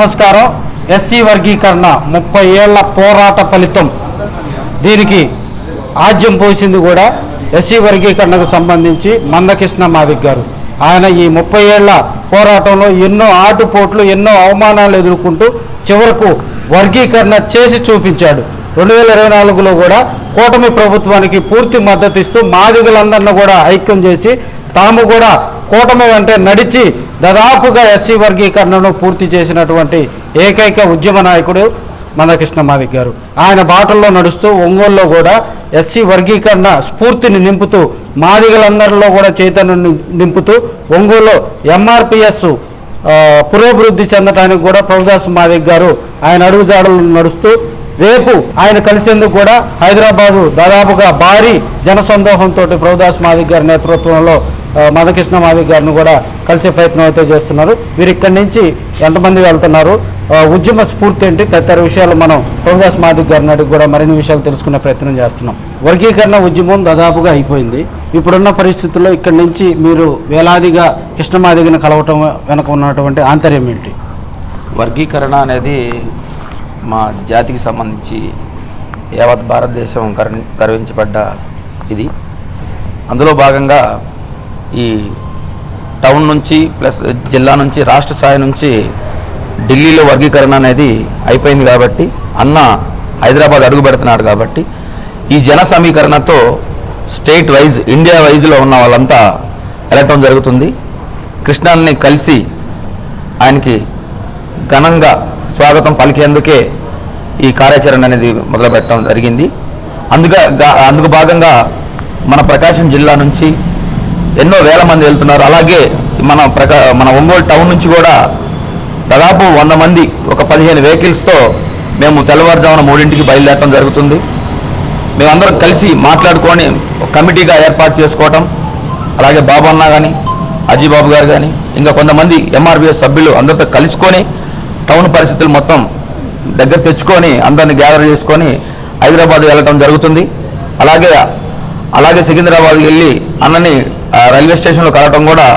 నమస్కారం. ఎస్సీ వర్గీకరణ ముప్పై ఏళ్ళ పోరాట ఫలితం. దీనికి ఆజ్యం పోసింది కూడా ఎస్సీ వర్గీకరణకు సంబంధించి మందకృష్ణ మాదిక్ గారు. ఆయన ఈ ముప్పై ఏళ్ళ పోరాటంలో ఎన్నో ఆటుపోట్లు ఎన్నో అవమానాలు ఎదుర్కొంటూ చివరకు వర్గీకరణ చేసి చూపించాడు. రెండు వేల ఇరవై నాలుగులో కూడా కూటమి ప్రభుత్వానికి పూర్తి మద్దతు ఇస్తూ మాదిగలందరినీ కూడా ఐక్యం చేసి తాము కూడా కూటమి అంటే నడిచి దాదాపుగా ఎస్సీ వర్గీకరణను పూర్తి చేసినటువంటి ఏకైక ఉద్యమ నాయకుడు మందకృష్ణ మాదిక్ గారు. ఆయన బాటల్లో నడుస్తూ ఒంగోలులో కూడా ఎస్సీ వర్గీకరణ స్ఫూర్తిని నింపుతూ మాదిగలందరిలో కూడా చైతన్యం నింపుతూ ఒంగోలులో ఎంఆర్పిఎస్ పురోభివృద్ధి చెందడానికి కూడా ప్రభుదాస్ మాదిక్ గారు ఆయన అడుగుజాడలు నడుస్తూ రేపు ఆయన కలిసేందుకు కూడా హైదరాబాదు దాదాపుగా భారీ జనసందోహంతో ప్రభుదాస్ మాదిక్ గారి నేతృత్వంలో మదకృష్ణ మావి గారిని కూడా కలిసే ప్రయత్నం అయితే చేస్తున్నారు. వీరు ఇక్కడి నుంచి ఎంతమంది వెళ్తున్నారు? ఉద్యమ స్ఫూర్తి ఏంటి? తదితర విషయాలు మనం ప్రభుదాస్ మాదిక్ గారిని అడిగి కూడా మరిన్ని విషయాలు తెలుసుకునే ప్రయత్నం చేస్తున్నాం. వర్గీకరణ ఉద్యమం దాదాపుగా అయిపోయింది. ఇప్పుడున్న పరిస్థితుల్లో ఇక్కడి నుంచి మీరు వేలాదిగా కృష్ణమాదిగను కలవటం వెనక ఉన్నటువంటి ఆంతర్యం ఏంటి? వర్గీకరణ అనేది మా జాతికి సంబంధించి యావత్ భారతదేశం గర్వ గర్వించబడ్డ ఇది. అందులో భాగంగా ఈ టౌన్ నుంచి ప్లస్ జిల్లా నుంచి రాష్ట్ర స్థాయి నుంచి ఢిల్లీలో వర్గీకరణ అనేది అయిపోయింది కాబట్టి అన్న హైదరాబాద్ అడుగు పెడుతున్నాడు కాబట్టి ఈ జన సమీకరణతో స్టేట్ వైజ్ ఇండియా వైజ్లో ఉన్న వాళ్ళంతా వెళ్ళటం జరుగుతుంది. కృష్ణాన్ని కలిసి ఆయనకి ఘనంగా స్వాగతం పలికేందుకే ఈ కార్యాచరణ అనేది మొదలుపెట్టడం జరిగింది. అందుగా అందుకు భాగంగా మన ప్రకాశం జిల్లా నుంచి ఎన్నో వేల మంది వెళ్తున్నారు. అలాగే మన ప్రకా మన ఒంగోలు టౌన్ నుంచి కూడా దాదాపు వంద మంది ఒక పదిహేను వెహికల్స్తో మేము తెల్లవారుజామున మూడింటికి బయలుదేరడం జరుగుతుంది. మేమందరం కలిసి మాట్లాడుకొని కమిటీగా ఏర్పాటు చేసుకోవటం అలాగే బాబు అన్న కానీ అజీబాబు గారు కానీ ఇంకా కొంతమంది ఎంఆర్బిఎస్ సభ్యులు అందరితో కలుసుకొని టౌన్ పరిస్థితులు మొత్తం దగ్గర తెచ్చుకొని అందరిని గ్యాదర్ చేసుకొని హైదరాబాద్ వెళ్ళటం జరుగుతుంది. అలాగే అలాగే సికింద్రాబాద్ వెళ్ళి అన్నని రైల్వే స్టేషన్లో కలవటం కూడా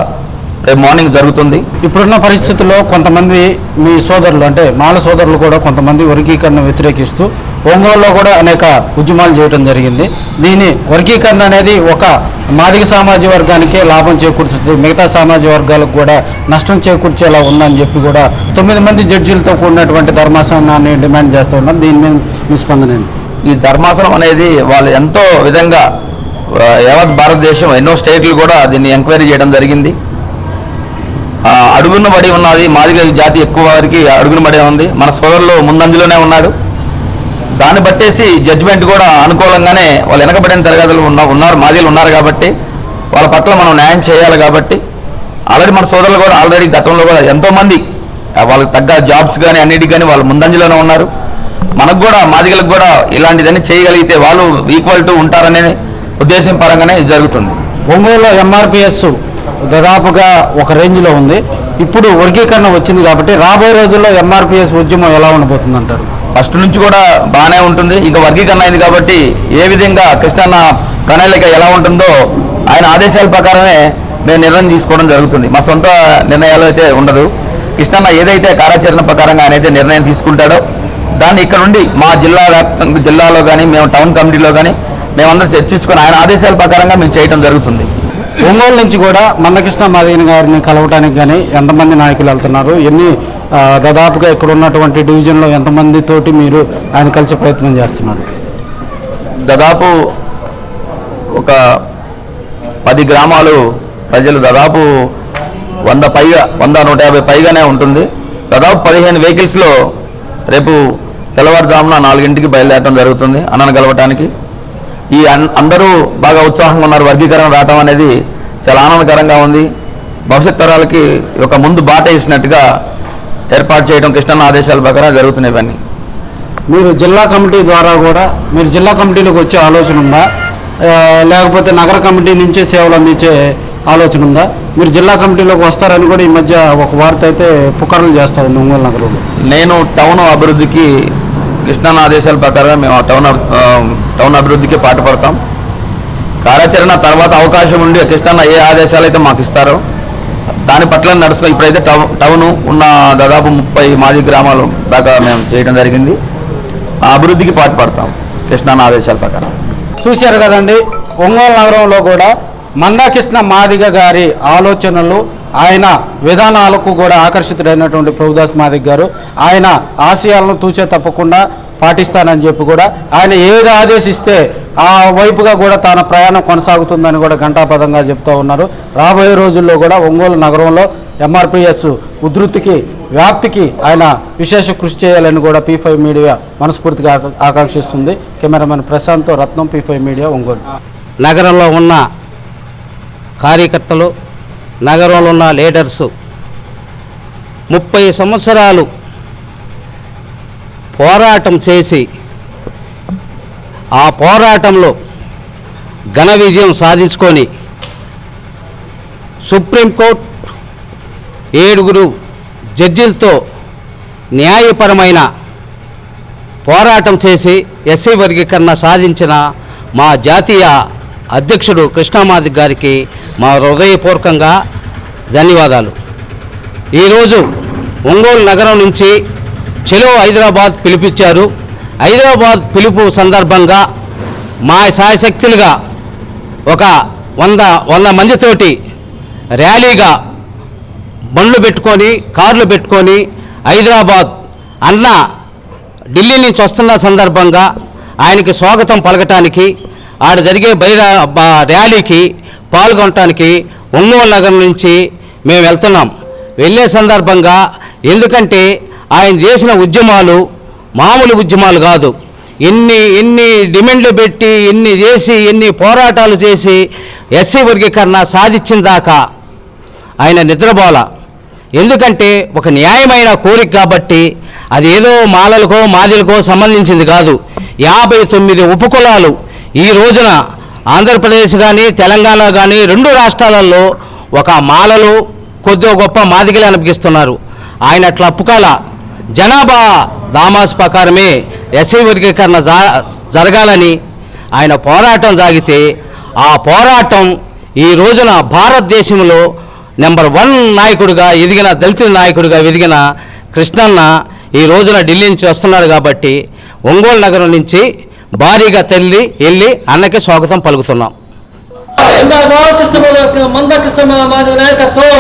రేపు మార్నింగ్ జరుగుతుంది. ఇప్పుడున్న పరిస్థితుల్లో కొంతమంది మీ సోదరులు అంటే మాల సోదరులు కూడా కొంతమంది వర్గీకరణ వ్యతిరేకిస్తూ ఒంగోలులో కూడా అనేక ఉద్యమాలు చేయడం జరిగింది. దీని వర్గీకరణ అనేది ఒక మాదిగ సామాజిక వర్గానికే లాభం చేకూర్చుతుంది. మిగతా సామాజిక వర్గాలకు కూడా నష్టం చేకూర్చేలా ఉందని చెప్పి కూడా తొమ్మిది మంది జడ్జీలతో కూడినటువంటి ధర్మాసనాన్ని డిమాండ్ చేస్తూ ఉన్నారు. దీని మీద మీ స్పందన ఏంటి? ఈ ధర్మాసనం అనేది వాళ్ళు ఎంతో విధంగా యావత్ భారతదేశం ఎన్నో స్టేట్లు కూడా దీన్ని ఎంక్వైరీ చేయడం జరిగింది. అడుగున పడి ఉన్నది మాదిగ జాతి ఎక్కువ వారికి అడుగున పడే ఉంది. మన సోదరులు ముందంజలోనే ఉన్నాడు దాన్ని బట్టేసి జడ్జిమెంట్ కూడా అనుకూలంగానే వాళ్ళు వెనకబడిన తరగతులు ఉన్న ఉన్నారు మాదిగలు ఉన్నారు కాబట్టి వాళ్ళ పట్ల మనం న్యాయం చేయాలి కాబట్టి ఆల్రెడీ మన సోదరులు కూడా ఆల్రెడీ గతంలో కూడా ఎంతోమంది వాళ్ళకి తగ్గ జాబ్స్ కానీ అన్నిటికి కానీ వాళ్ళు ముందంజలోనే ఉన్నారు. మనకు కూడా మాదిగలకు కూడా ఇలాంటిదని చేయగలిగితే వాళ్ళు ఈక్వల్ టు ఉంటారనే ఉద్దేశం పరంగానే ఇది జరుగుతుంది. ఒంగోలులో ఎంఆర్పిఎస్ దాదాపుగా ఒక రేంజ్లో ఉంది. ఇప్పుడు వర్గీకరణ వచ్చింది కాబట్టి రాబోయే రోజుల్లో ఎంఆర్పిఎస్ ఉద్యమం ఎలా ఉండబోతుంది అంటారు ఫస్ట్ నుంచి కూడా బాగానే ఉంటుంది. ఇంకా వర్గీకరణ అయింది కాబట్టి ఏ విధంగా కృష్ణన్న ప్రణాళిక ఎలా ఉంటుందో ఆయన ఆదేశాల ప్రకారమే మేము నిర్ణయం తీసుకోవడం జరుగుతుంది. మా సొంత నిర్ణయాలు అయితే ఉండదు. కృష్ణన్న ఏదైతే కార్యాచరణ ప్రకారంగా ఆయన అయితే నిర్ణయం తీసుకుంటాడో దాన్ని ఇక్కడ నుండి మా జిల్లా వ్యాప్తంగా జిల్లాలో కానీ మేము టౌన్ కమిటీలో కానీ మేమందరం చర్చించుకొని ఆయన ఆదేశాల ప్రకారంగా మేము చేయడం జరుగుతుంది. ఒంగోలు నుంచి కూడా మందకృష్ణ మాదిగన్ గారిని కలవడానికి కానీ ఎంతమంది నాయకులు వెళ్తున్నారు? ఎన్ని దాదాపుగా ఇక్కడ ఉన్నటువంటి డివిజన్లో ఎంతమంది తోటి మీరు ఆయన కలిసే ప్రయత్నం చేస్తున్నారు? దాదాపు ఒక పది గ్రామాలు ప్రజలు దాదాపు వంద పైగా వంద నూట యాభై పైగానే ఉంటుంది. దాదాపు పదిహేను వెహికల్స్లో రేపు తెల్లవారుజామున నాలుగింటికి బయలుదేరడం జరుగుతుంది అన్నను కలవటానికి. ఈ అన్ అందరూ బాగా ఉత్సాహంగా ఉన్నారు. వర్గీకరణ రావటం అనేది చాలా ఆనందకరంగా ఉంది. భవిష్యత్ తరాలకి ఒక ముందు బాట వేసినట్టుగా ఏర్పాటు చేయడం కృష్ణన్న ఆదేశాల ప్రకారం జరుగుతున్నాయి ఇవన్నీ. మీరు జిల్లా కమిటీ ద్వారా కూడా మీరు జిల్లా కమిటీలోకి వచ్చే ఆలోచన ఉందా? లేకపోతే నగర కమిటీ నుంచే సేవలు అందించే ఆలోచన ఉందా? మీరు జిల్లా కమిటీలోకి వస్తారని కూడా ఈ మధ్య ఒక వార్త అయితే పుకార్లు చేస్తా ఉంది ఒంగోలు నగరంలో. నేను టౌన్ అభివృద్ధికి కృష్ణన్న ఆదేశాల ప్రకారం మేము ఆ టౌన్ టౌన్ అభివృద్ధికి పాటుపడతాం. కార్యాచరణ తర్వాత అవకాశం ఉండి కృష్ణన్న ఏ ఆదేశాలు అయితే మాకు ఇస్తారో దాని పట్ల నడుస్తున్న ఇప్పుడైతే టౌన్ టౌన్ ఉన్న దాదాపు ముప్పై మాది గ్రామాలు దాకా మేము చేయడం జరిగింది. ఆ అభివృద్ధికి పాటుపడతాం కృష్ణాన్న ఆదేశాల ప్రకారం. చూశారు కదండి ఒంగోలు నగరంలో కూడా మందాకృష్ణ మాదిగ గారి ఆలోచనలు ఆయన విధానాలకు కూడా ఆకర్షితుడైనటువంటి ప్రభుదాస్ మాదిక్ గారు ఆయన ఆశయాలను తూచే తప్పకుండా పాటిస్తానని చెప్పి కూడా ఆయన ఏది ఆదేశిస్తే ఆ వైపుగా కూడా తన ప్రయాణం కొనసాగుతుందని కూడా ఘంటాపదంగా చెప్తూ ఉన్నారు. రాబోయే రోజుల్లో కూడా ఒంగోలు నగరంలో ఎంఆర్పిఎస్ ఉధృతికి వ్యాప్తికి ఆయన విశేష కృషి చేయాలని కూడా పీ ఫైవ్ మీడియా మనస్ఫూర్తిగా ఆకాంక్షిస్తుంది. Cameraman Prashant Ratnam P five media Ongole. నగరంలో ఉన్న కార్యకర్తలు నగరంలో ఉన్న లీడర్స్ ముప్పై సంవత్సరాలు పోరాటం చేసి ఆ పోరాటంలో ఘన విజయం సాధించుకొని సుప్రీంకోర్టు ఏడుగురు జడ్జిలతో న్యాయపరమైన పోరాటం చేసి ఎస్సీ వర్గీకరణ సాధించిన మా జాతీయ అధ్యక్షుడు కృష్ణామాది గారికి మా హృదయపూర్వకంగా ధన్యవాదాలు. ఈరోజు ఒంగోలు నగరం నుంచి చెలో హైదరాబాద్ పిలిపించారు. హైదరాబాద్ పిలుపు సందర్భంగా మా సాయశక్తులుగా ఒక వంద వంద మందితోటి ర్యాలీగా బండ్లు పెట్టుకొని కార్లు పెట్టుకొని హైదరాబాద్ అన్న ఢిల్లీ నుంచి వస్తున్న సందర్భంగా ఆయనకి స్వాగతం పలకటానికి ఆడ జరిగే బహిర ర్యాలీకి పాల్గొనటానికి ఒంగోలు నగరం నుంచి మేము వెళ్తున్నాం. వెళ్ళే సందర్భంగా ఎందుకంటే ఆయన చేసిన ఉద్యమాలు మామూలు ఉద్యమాలు కాదు. ఎన్ని ఎన్ని డిమాండ్లు పెట్టి ఎన్ని చేసి ఎన్ని పోరాటాలు చేసి ఎస్సీ వర్గీకరణ సాధించిన దాకా ఆయన నిద్రపోల. ఎందుకంటే ఒక న్యాయమైన కోరిక కాబట్టి అది ఏదో మాలలకో మాదిలకో సంబంధించింది కాదు. యాభై తొమ్మిది ఉపకులాలు ఈ రోజున ఆంధ్రప్రదేశ్ కానీ తెలంగాణ కానీ రెండు రాష్ట్రాలలో ఒక మాలలు కొద్దిగా గొప్ప మాదిగలు అనిపిస్తున్నారు. ఆయన అట్లా అప్పుకాల జనాభా దామాస్ ప్రకారమే ఎస్ఐ వర్గీకరణ జా జరగాలని ఆయన పోరాటం సాగితే ఆ పోరాటం ఈ రోజున భారతదేశంలో నెంబర్ వన్ నాయకుడిగా ఎదిగిన దళిత నాయకుడిగా ఎదిగిన కృష్ణన్న ఈ రోజున ఢిల్లీ నుంచి వస్తున్నాడు కాబట్టి ఒంగోలు నగరం నుంచి భారీగా తల్లి వెళ్ళి అన్నకి స్వాగతం పలుకుతున్నాం. మంద కృష్ణ నాయకత్వం.